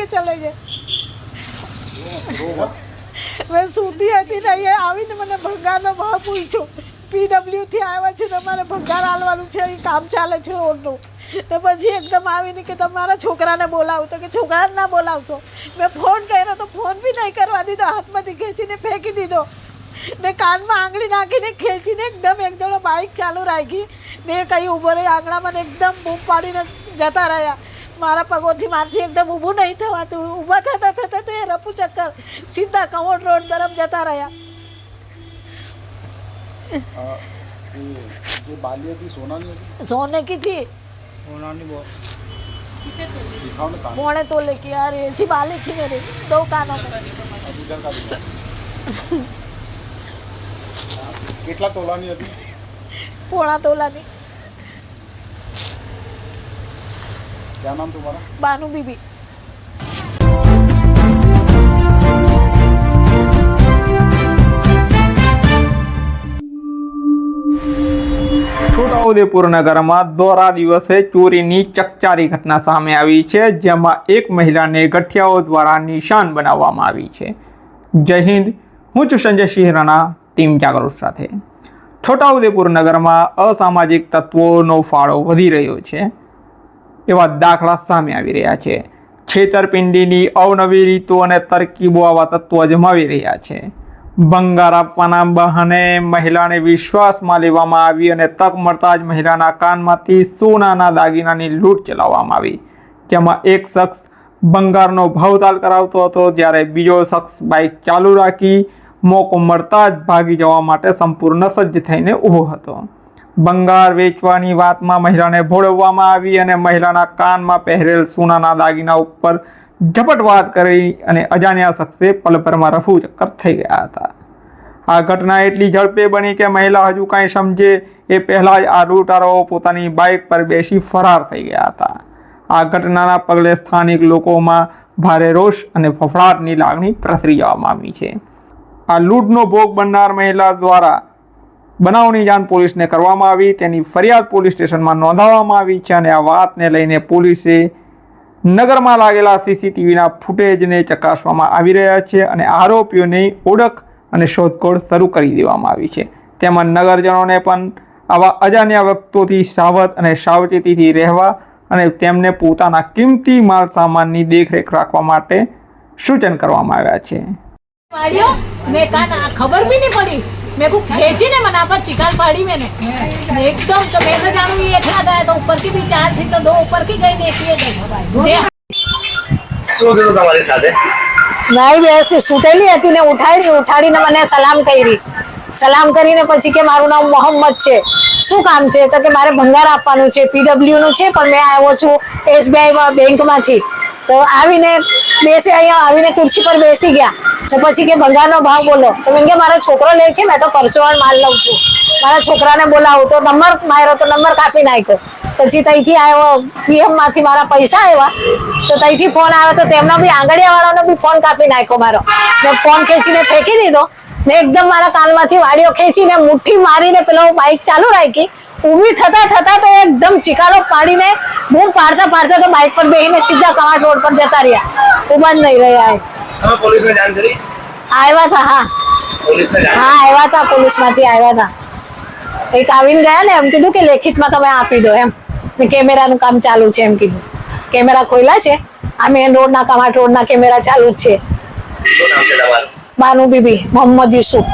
કે ચલે જાય મેં સુધી હતી ને અહીંયા આવીને મને ભંગારનો ભાવ પૂછ્યો. પીડબ્લ્યુથી આવ્યા છે તમારે ભંગાર હાલવાનું છે અહીં કામ ચાલે છે રોડનું. તો પછી એકદમ આવીને કે તમારા છોકરાને બોલાવો. તો કે છોકરાને ના બોલાવશો. મેં ફોન કર્યો તો ફોન બી નહીં કરવા દીધો. હાથમાંથી ખેંચીને ફેંકી દીધો. ને કાનમાં આંગળી નાખીને ખેંચીને એકદમ એક જણો બાઇક ચાલુ રાખી ને કઈ ઊભો રહી આંગળામાં એકદમ બૂમ પાડીને જતા રહ્યા. મારા પગોથી મારથી એકદમ ઊભું નહીં થવાતું ઊભા થતા થતા તો એ રફુ ચક્કર સીધા કમોડ રોડ તરફ જતા રહ્યા અ, એ જે બાલી હતી સોનાની હતી सोने की थी दिखाओ ना कान पौने तोले की यार ऐसी बाली थी मेरी दो कानों में अब इधर का दिखाओ કેટલા તોલાની હતી पौना तोला क्या नाम तुम्हारा बानू बीबी છોટાઉદેપુર નગરમાં દોરા દિવસે ચોરીની ચકચારી ઘટના સામે આવી છે જેમાં એક મહિલાને ગઠિયાઓ દ્વારા નિશાન બનાવવામાં આવી છે જય હિન્દ હું છું સંજય સિંહ રાણા ટીમ જાગૃત સાથે છોટાઉદેપુર નગરમાં અસામાજિક તત્વોનો ફાળો વધી રહ્યો છે એવા દાખલા સામે આવી રહ્યા છે. છેતરપિંડીની અવનવી રીતો અને તરકીબો આવા તત્વો અજમાવી રહ્યા છે. ભંગાર આપવાના બહાને મહિલાને વિશ્વાસમાં લેવામાં આવી અને તક મળતા જ મહિલાના કાનમાંથી સોનાના દાગીનાની લૂંટ ચલાવવામાં આવી. જેમાં એક શખ્સ ભંગારનો ભાવતાલ કરાવતો હતો, જ્યારે બીજો શખ્સ બાઇક ચાલુ રાખી, મોકો મળતા જ ભાગી જવા માટે સંપૂર્ણ સજ્જ થઈને ઊભો હતો. ભંગાર વેચવાની વાતમાં મહિલાને ભોળવવામાં આવી અને મહિલાના કાનમાં પહેરેલ સોનાના દાગીના ઉપર ઝપટ વાત કરી અને અજાણ્યા શખ્સે પલભરમાં રફુ ચક્કર થઈ ગયા હતા. આ ઘટના એટલી ઝડપે બની કે મહિલા હજુ કાંઈ સમજે એ પહેલાં જ આ લૂંટારાઓ પોતાની બાઇક પર બેસી ફરાર થઈ ગયા હતા. આ ઘટનાના પગલે સ્થાનિક લોકોમાં ભારે રોષ અને ફફડાટની લાગણી પ્રસરી જવા આવી છે. આ લૂંટનો ભોગ બનનાર મહિલા દ્વારા બનાવની જાણ પોલીસને કરવામાં આવી. તેની ફરિયાદ પોલીસ સ્ટેશનમાં નોંધાવવામાં આવી છે અને આ વાતને લઈને પોલીસે નગરમાં લાગેલા સીસીટીવીના ફૂટેજને ચકાસવામાં આવી રહ્યા છે અને આરોપીઓની ઓળખ અને શોધખોળ શરૂ કરી દેવામાં આવી છે. તેમજ નગરજનોને પણ આવા અજાણ્યા વ્યક્તોથી સાવધ અને સાવચેતીથી રહેવા અને તેમને પોતાના કિંમતી માલ સામાનની દેખરેખ રાખવા માટે સૂચન કરવામાં આવ્યા છે. ખબર બી નહીં પડી. મેં કુ ખેંચીને મને પર ચિકાલ પાડી મેને એકદમ તો મેં તો જાણું એ એટલા ગયા તો ઉપરથી બી ચારથી તો દો ઉપરથી ગઈ ને એકલી ગઈ શું થયું તમારી સાથે? નહીં બેસી સુતેલી હતી ને ઉઠાડી ઉઠાડીને મને સલામ કરી. સલામ કરીને પછી કે મારું નામ મોહમ્મદ છે. શું કામ છે? તો કે મારે ભંગાર આપવાનું છે પીડબ્લ્યુ નું છે પણ મેં આવ્યો છું એસબીઆઈ બેંકમાંથી તો આવીને બેસી અહીંયા, આવીને ખુરશી પર બેસી ગયા. તો પછી કે, ભંગારનો ભાવ બોલો. તો મેં કે મારો છોકરો લે છે, મેં તો પરચોવાળ માલ લઉં છું. મારા છોકરાને બોલાવું, તો નંબર માર્યો, તો નંબર કાપી નાખ્યો. પછી ત્યાંથી આવ્યો પીએમમાંથી મારા પૈસા આવ્યા તો ત્યાંથી ફોન આવ્યો, તો તેમના બી આંગળીયા વાળાનો બી ફોન કાપી નાખ્યો મારો. મેં ફોન ખેંચીને ફેંકી દીધો. મેં એકદમ મારા કાનમાંથી વાડીઓ ખેંચીને મુઠ્ઠી મારીને પેલો બાઇક ચાલુ રાખી. ઊભી થતા થતા તો એકદમ ચિકારો પાડીને બૂમ પાડતા પાડતા તો બાઇક પર બેહીને સીધા કવાટ રોડ પર જતા રહ્યા. ઊભા જ નહીં રહ્યા પોલીસને જાણ કરી? આવ્યા હતા હા. હા આવ્યા હતા પોલીસમાંથી આવ્યા હતા એક આવીને ગયા ને એમ કીધું કે લેખિતમાં તમે આપી દો એમ. ને કેમેરાનું કામ ચાલુ છે એમ કીધું. કેમેરા ખોલ્યા છે. આ મેન રોડના કમાટ રોડના કેમેરા ચાલુ જ છે. બાનુ બીબી મોહમ્મદ યુસુફ.